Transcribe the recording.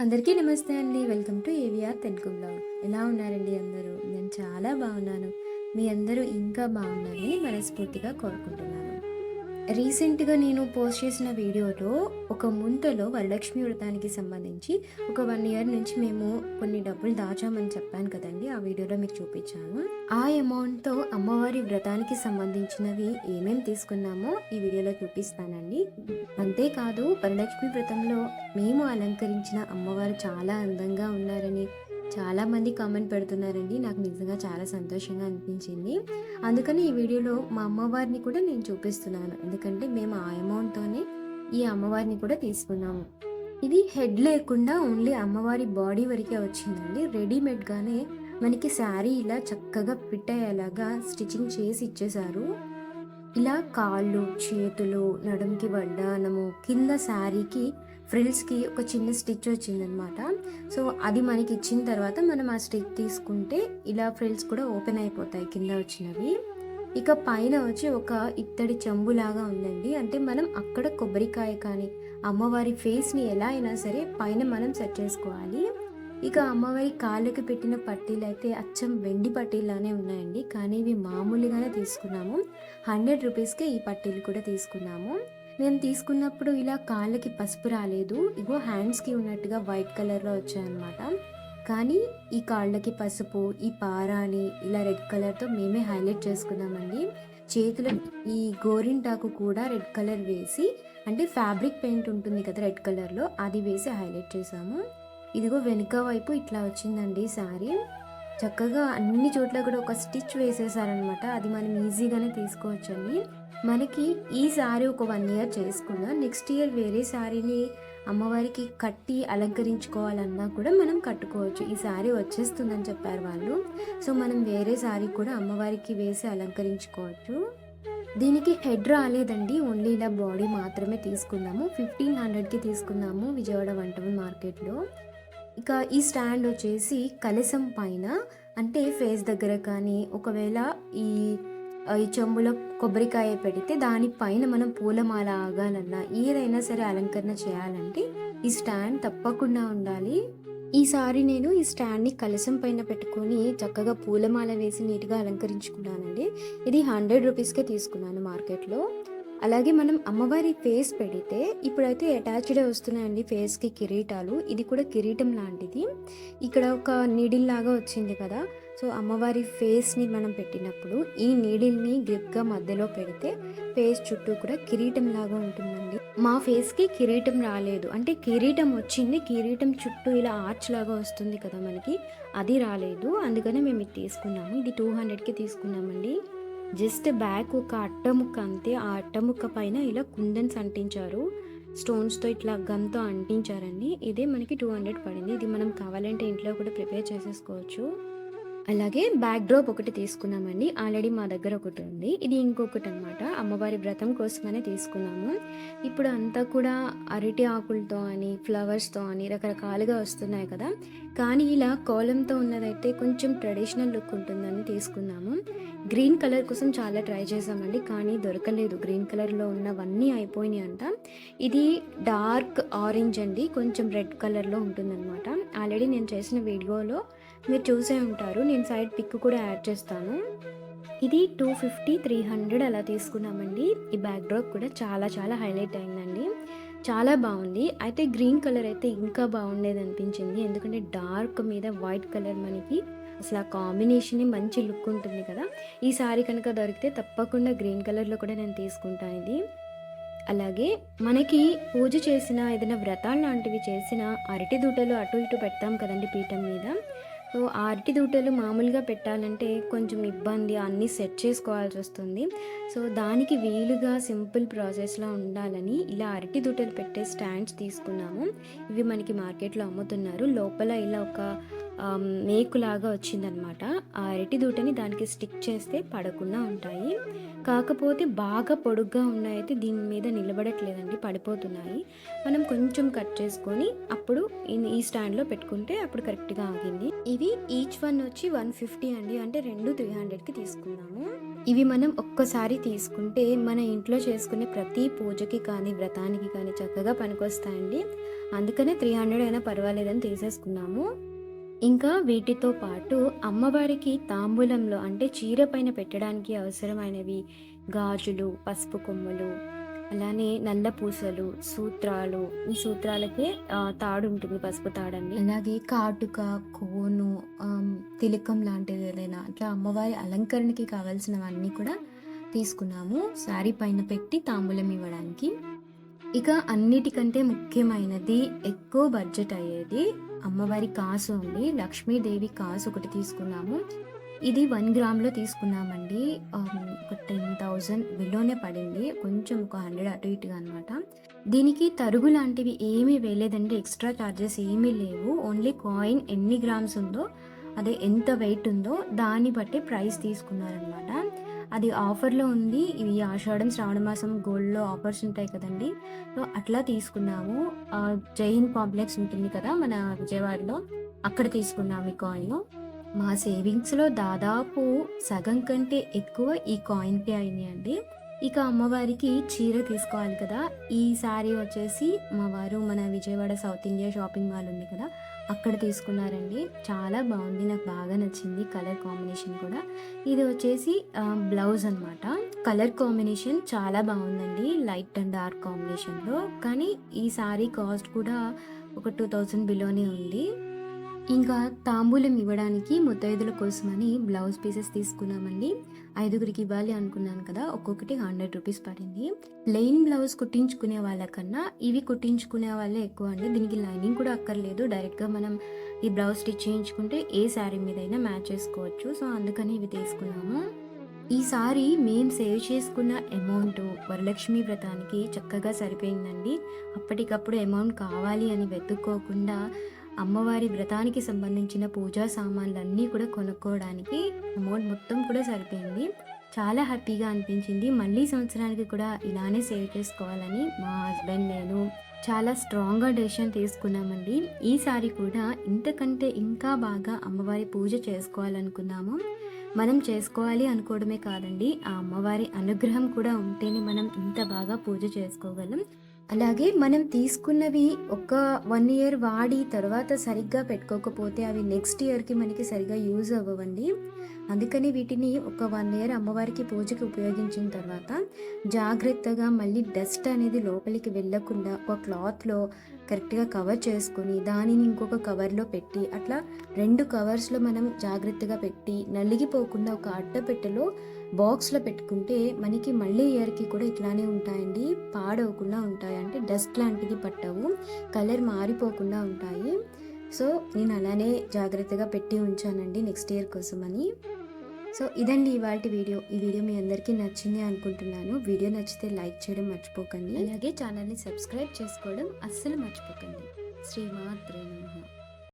అందరికీ నమస్తే అండి. Welcome to AVR Telugu blog. ఎలా ఉన్నారండి అందరూ? నేను చాలా బాగున్నాను. మీ అందరూ ఇంకా బాగున్నారని మనస్ఫూర్తిగా కోరుకుంటున్నాను. రీసెంట్గా నేను పోస్ట్ చేసిన వీడియోలో ఒక ముంతలో వరలక్ష్మి వ్రతానికి సంబంధించి ఒక వన్ ఇయర్ నుంచి మేము కొన్ని డబ్బులు దాచామని చెప్పాను కదండి ఆ వీడియోలో మీకు చూపించాను. ఆ అమౌంట్తో అమ్మవారి వ్రతానికి సంబంధించినవి ఏమేమి తీసుకున్నామో ఈ వీడియోలో చూపిస్తానండి. అంతేకాదు వరలక్ష్మి వ్రతంలో మేము అలంకరించిన అమ్మవారు చాలా అందంగా ఉన్నారని చాలామంది కామెంట్ పెడుతున్నారండి. నాకు నిజంగా చాలా సంతోషంగా అనిపించింది. అందుకని ఈ వీడియోలో మా అమ్మవారిని కూడా నేను చూపిస్తున్నాను. ఎందుకంటే మేము ఆ అమౌంట్తోనే ఈ అమ్మవారిని కూడా తీసుకున్నాము. ఇది హెడ్ లేకుండా ఓన్లీ అమ్మవారి బాడీ వరకే వచ్చిందండి. రెడీమేడ్గానే మనకి శారీ ఇలా చక్కగా ఫిట్ అయ్యేలాగా స్టిచ్చింగ్ చేసి ఇచ్చేశారు. ఇలా కాళ్ళు చేతులు నడుంకి వడ్డానము కింద శారీకి ఫ్రిల్స్కి ఒక చిన్న స్టిచ్ వచ్చిందనమాట సో అది మనకి ఇచ్చిన తర్వాత మనం ఆ స్టిచ్ తీసుకుంటే ఇలా ఫ్రిల్స్ కూడా ఓపెన్ అయిపోతాయి కింద వచ్చినవి. ఇక పైన వచ్చి ఒక ఇత్తడి చెంబులాగా ఉందండి. అంటే మనం అక్కడ కొబ్బరికాయ కానీ అమ్మవారి ఫేస్ని ఎలా అయినా సరే పైన మనం సెట్ చేసుకోవాలి. ఇక అమ్మవారి కాళ్ళకి పెట్టిన పట్టీలు అయితే అచ్చం వెండి పట్టీలానే ఉన్నాయండి. కానీ ఇవి మామూలుగానే తీసుకున్నాము. హండ్రెడ్ రూపీస్కే ఈ పట్టీలు కూడా తీసుకున్నాము. మేము తీసుకున్నప్పుడు ఇలా కాళ్ళకి పసుపు రాలేదు. ఇగో హ్యాండ్స్కి ఉన్నట్టుగా వైట్ కలర్లో వచ్చాయన్నమాట. కానీ ఈ కాళ్ళకి పసుపు ఈ పారాని ఇలా రెడ్ కలర్తో మేమే హైలైట్ చేసుకున్నామండి చేతులు ఈ గోరింటాకు కూడా రెడ్ కలర్ వేసి అంటే ఫ్యాబ్రిక్ పెయింట్ ఉంటుంది కదా రెడ్ కలర్లో అది వేసి హైలైట్ చేసాము ఇదిగో వెనుక వైపు ఇట్లా వచ్చిందండి శారీ చక్కగా అన్ని చోట్ల కూడా ఒక స్టిచ్ వేసేసారనమాట అది మనం ఈజీగానే తీసుకోవచ్చండి. మనకి ఈ శారీ ఒక వన్ ఇయర్ చేసుకున్నా నెక్స్ట్ ఇయర్ వేరే శారీని అమ్మవారికి కట్టి అలంకరించుకోవాలన్నా కూడా మనం కట్టుకోవచ్చు. ఈ శారీ వచ్చేస్తుందని చెప్పారు వాళ్ళు. సో మనం వేరే శారీ కూడా అమ్మవారికి వేసి అలంకరించుకోవచ్చు. దీనికి హెడ్ రాలేదండి. ఓన్లీ ఇలా బాడీ మాత్రమే తీసుకున్నాము ఫిఫ్టీన్ హండ్రెడ్కి తీసుకున్నాము విజయవాడ వంటవన్ మార్కెట్లో. ఇక ఈ స్టాండ్ వచ్చేసి కలసం పైన అంటే ఫేస్ దగ్గర కానీ ఒకవేళ ఈ ఈ చెంబులో కొబ్బరికాయ పెడితే దానిపైన మనం పూలమాల ఆగాలన్నా ఏదైనా సరే అలంకరణ చేయాలంటే ఈ స్టాండ్ తప్పకుండా ఉండాలి. ఈసారి నేను ఈ స్టాండ్ని కలసం పైన పెట్టుకొని చక్కగా పూలమాల వేసి నీట్గా అలంకరించుకున్నానండి. ఇది హండ్రెడ్ రూపీస్కే తీసుకున్నాను మార్కెట్లో. అలాగే మనం అమ్మవారి ఫేస్ పెడితే ఇప్పుడైతే అటాచ్డ్ వస్తున్నాయండి ఫేస్కి కిరీటాలు. ఇది కూడా కిరీటం లాంటిది. ఇక్కడ ఒక నీడిల్ లాగా వచ్చింది కదా. సో అమ్మవారి ఫేస్ని మనం పెట్టినప్పుడు ఈ నీడిల్ని గ్రిప్గా మధ్యలో పెడితే ఫేస్ చుట్టూ కూడా కిరీటం లాగా ఉంటుందండి. మా ఫేస్కి కిరీటం రాలేదు. అంటే కిరీటం వచ్చింది కిరీటం చుట్టూ ఇలా ఆర్చ్ లాగా వస్తుంది కదా మనకి అది రాలేదు. అందుకనే మేము ఇది తీసుకున్నాము. ఇది టూ హండ్రెడ్కి తీసుకున్నామండి. జస్ట్ బ్యాక్ ఒక అట్టముక్క అంతే. ఆ అట్టముక్క పైన ఇలా కుందన్స్ అంటించారు. స్టోన్స్తో ఇట్లా గన్తో అంటించారండి. ఇదే మనకి టూ హండ్రెడ్ పడింది. ఇది మనం కావాలంటే ఇంట్లో కూడా ప్రిపేర్ చేసేసుకోవచ్చు. అలాగే బ్యాక్ డ్రాప్ ఒకటి తీసుకున్నామండి. ఆల్రెడీ మా దగ్గర ఒకటి ఉంది. ఇది ఇంకొకటి అనమాట అమ్మవారి వ్రతం కోసమనే తీసుకున్నాము. ఇప్పుడు అంతా కూడా అరటి ఆకులతో అని ఫ్లవర్స్తో అని రకరకాలుగా వస్తున్నాయి కదా. కానీ ఇలా కోలంతో ఉన్నదైతే కొంచెం ట్రెడిషనల్ లుక్ ఉంటుందని తీసుకున్నాము. గ్రీన్ కలర్ కోసం చాలా ట్రై చేసామండి కానీ దొరకలేదు. గ్రీన్ కలర్లో ఉన్నవన్నీ అయిపోయినాయి అంట. ఇది డార్క్ ఆరెంజ్ అండి. కొంచెం రెడ్ కలర్లో ఉంటుందన్నమాట. ఆల్రెడీ నేను చేసిన వీడియోలో మీరు చూసే ఉంటారు. నేను సైడ్ పిక్ కూడా యాడ్ చేస్తాను. ఇది టూ ఫిఫ్టీ త్రీ హండ్రెడ్ అలా తీసుకున్నామండి. ఈ బ్యాక్ డ్రాప్ కూడా చాలా చాలా హైలైట్ అయిందండి. చాలా బాగుంది. అయితే గ్రీన్ కలర్ అయితే ఇంకా బాగుండేది అనిపించింది. ఎందుకంటే డార్క్ మీద వైట్ కలర్ మనకి అసలు ఆ కాంబినేషన్ మంచి లుక్ ఉంటుంది కదా. ఈ సారీ కనుక దొరికితే తప్పకుండా గ్రీన్ కలర్లో కూడా నేను తీసుకుంటాను ఇది. అలాగే మనకి పూజ చేసిన ఏదైనా వ్రతాలు లాంటివి చేసిన అరటి దూటలు అటు ఇటు పెడతాం కదండి పీఠం మీద. సో ఆ అరటి దూటలు మామూలుగా పెట్టాలంటే కొంచెం ఇబ్బంది అన్నీ సెట్ చేసుకోవాల్సి వస్తుంది. సో దానికి వీలుగా సింపుల్ ప్రాసెస్లో ఉండాలని ఇలా అరటి దూటలు పెట్టే స్టాండ్స్ తీసుకున్నాము. ఇవి మనకి మార్కెట్లో అమ్ముతున్నారు. లోపల ఇలా ఒక మేకులాగా వచ్చిందనమాట ఆ అరటి దూటని దానికి స్టిక్ చేస్తే పడకుండా ఉంటాయి. కాకపోతే బాగా పొడుగ్గా ఉన్నాయైతే దీని మీద నిలబడట్లేదండి పడిపోతున్నాయి. మనం కొంచెం కట్ చేసుకొని అప్పుడు ఈ స్టాండ్లో పెట్టుకుంటే అప్పుడు కరెక్ట్గా ఆగింది. ఇవి ఈచ్ వన్ వచ్చి వన్ ఫిఫ్టీ అండి అంటే రెండు త్రీ హండ్రెడ్కి తీసుకున్నాము. ఇవి మనం ఒక్కసారి తీసుకుంటే మన ఇంట్లో చేసుకునే ప్రతి పూజకి కానీ వ్రతానికి కానీ చక్కగా పనికొస్తాయండి. అందుకనే త్రీ హండ్రెడ్ అయినా పర్వాలేదని తీసేసుకున్నాము. ఇంకా వీటితో పాటు అమ్మవారికి తాంబూలంలో అంటే చీర పైన పెట్టడానికి అవసరమైనవి గాజులు పసుపు కొమ్ములు అలానే నల్ల పూసలు సూత్రాలు. ఈ సూత్రాలకే తాడు ఉంటుంది పసుపు తాడండి. అలాగే కాటుక కోను తిలకం లాంటిది ఏదైనా అట్లా అమ్మవారి అలంకరణకి కావాల్సినవన్నీ కూడా తీసుకున్నాము. శారీ పైన పెట్టి తాంబూలం ఇవ్వడానికి. ఇక అన్నిటికంటే ముఖ్యమైనది ఎక్కువ బడ్జెట్ అయ్యేది అమ్మవారి కాసు ఉంది లక్ష్మీదేవి కాసు ఒకటి తీసుకున్నాము. ఇది వన్ గ్రామ్లో తీసుకున్నామండి. ఒక టెన్ థౌజండ్ బిలోనే పడింది. కొంచెం ఒక హండ్రెడ్ అటు ఇటుగా అనమాట దీనికి తరుగు లాంటివి ఏమీ వేయలేదండి. ఎక్స్ట్రా ఛార్జెస్ ఏమీ లేవు. ఓన్లీ కాయిన్ ఎన్ని గ్రామ్స్ ఉందో అదే ఎంత వెయిట్ ఉందో దాన్ని బట్టి ప్రైస్ తీసుకున్నారనమాట అది ఆఫర్లో ఉంది. ఇవి ఆషాఢం శ్రావణ మాసం గోల్డ్లో ఆఫర్స్ ఉంటాయి కదండి. సో అట్లా తీసుకున్నాము. జైన్ కాంప్లెక్స్ ఉంటుంది కదా మన విజయవాడలో. అక్కడ తీసుకున్నాము ఈ కాయిన్. మా సేవింగ్స్లో దాదాపు సగం కంటే ఎక్కువ ఈ కాయిన్కే అయినాయండి. ఇక అమ్మవారికి చీర తీసుకోవాలి కదా. ఈ శారీ వచ్చేసి మా వారు మన Vijayawada south India shopping mall ఉంది కదా. అక్కడ తీసుకున్నారండి. చాలా బాగుంది. నాకు బాగా నచ్చింది కలర్ కాంబినేషన్ కూడా. ఇది వచ్చేసి బ్లౌజ్ అనమాట కలర్ కాంబినేషన్ చాలా బాగుందండి. లైట్ అండ్ డార్క్ కాంబినేషన్లో. కానీ ఈ శారీ కాస్ట్ కూడా ఒక టూ థౌజండ్ బిలోనే ఉంది. ఇంకా తాంబూలం ఇవ్వడానికి ముత్తైదుల కోసమని బ్లౌజ్ పీసెస్ తీసుకున్నామండి. ఐదుగురికి ఇవ్వాలి అనుకున్నాను కదా ఒక్కొక్కటి హండ్రెడ్ రూపీస్ పడింది. ప్లెయిన్ బ్లౌజ్ కుట్టించుకునే వాళ్ళకన్నా ఇవి కుట్టించుకునే వాళ్ళే ఎక్కువ అండి. దీనికి లైనింగ్ కూడా అక్కర్లేదు. డైరెక్ట్గా మనం ఈ బ్లౌజ్ స్టిచ్ చేయించుకుంటే ఏ శారీ మీదైనా మ్యాచ్ చేసుకోవచ్చు. సో అందుకని ఇవి తీసుకున్నాము. ఈసారి మేము సేవ్ చేసుకున్న అమౌంట్ వరలక్ష్మి వ్రతానికి చక్కగా సరిపోయిందండి. అప్పటికప్పుడు అమౌంట్ కావాలి అని వెతుక్కోకుండా అమ్మవారి వ్రతానికి సంబంధించిన పూజా సామాన్లన్నీ కూడా కొనుక్కోవడానికి అమౌంట్ మొత్తం కూడా సరిపోయింది. చాలా హ్యాపీగా అనిపించింది. మళ్ళీ సంవత్సరానికి కూడా ఇలానే సేవ్ చేసుకోవాలని మా హస్బెండ్ నేను చాలా స్ట్రాంగ్గా డెసిషన్ తీసుకున్నామండి. ఈసారి కూడా ఇంతకంటే ఇంకా బాగా అమ్మవారి పూజ చేసుకోవాలనుకున్నాము. మనం చేసుకోవాలి అనుకోవడమే కాదండి. ఆ అమ్మవారి అనుగ్రహం కూడా ఉంటేనే మనం ఇంత బాగా పూజ చేసుకోగలం. అలాగే మనం తీసుకున్నవి ఒక వన్ ఇయర్ వాడి తర్వాత సరిగ్గా పెట్టుకోకపోతే అవి నెక్స్ట్ ఇయర్కి మనకి సరిగ్గా యూజ్ అవ్వవండి. అందుకని వీటిని ఒక వన్ ఇయర్ అమ్మవారికి పూజకి ఉపయోగించిన తర్వాత జాగ్రత్తగా మళ్ళీ డస్ట్ అనేది లోపలికి వెళ్ళకుండా ఒక క్లాత్లో కరెక్ట్గా కవర్ చేసుకొని దానిని ఇంకొక కవర్లో పెట్టి అట్లా రెండు కవర్స్లో మనం జాగ్రత్తగా పెట్టి నలిగిపోకుండా ఒక అట్టపెట్టెలో బాక్స్లో పెట్టుకుంటే మనకి మళ్ళీ ఇయర్కి కూడా ఇట్లానే ఉంటాయండి. పాడవకుండా ఉంటాయి. అంటే డస్ట్ లాంటిది పట్టవు. కలర్ మారిపోకుండా ఉంటాయి. సో నేను అలానే జాగ్రత్తగా పెట్టి ఉంచానండి నెక్స్ట్ ఇయర్ కోసమని. సో ఇదండి ఇవాళ వీడియో. ఈ వీడియో మీ అందరికీ నచ్చింది అనుకుంటున్నాను. వీడియో నచ్చితే లైక్ చేయడం మర్చిపోకండి. అలాగే ఛానల్ని సబ్స్క్రైబ్ చేసుకోవడం అస్సలు మర్చిపోకండి. శ్రీమాత్రే నమః.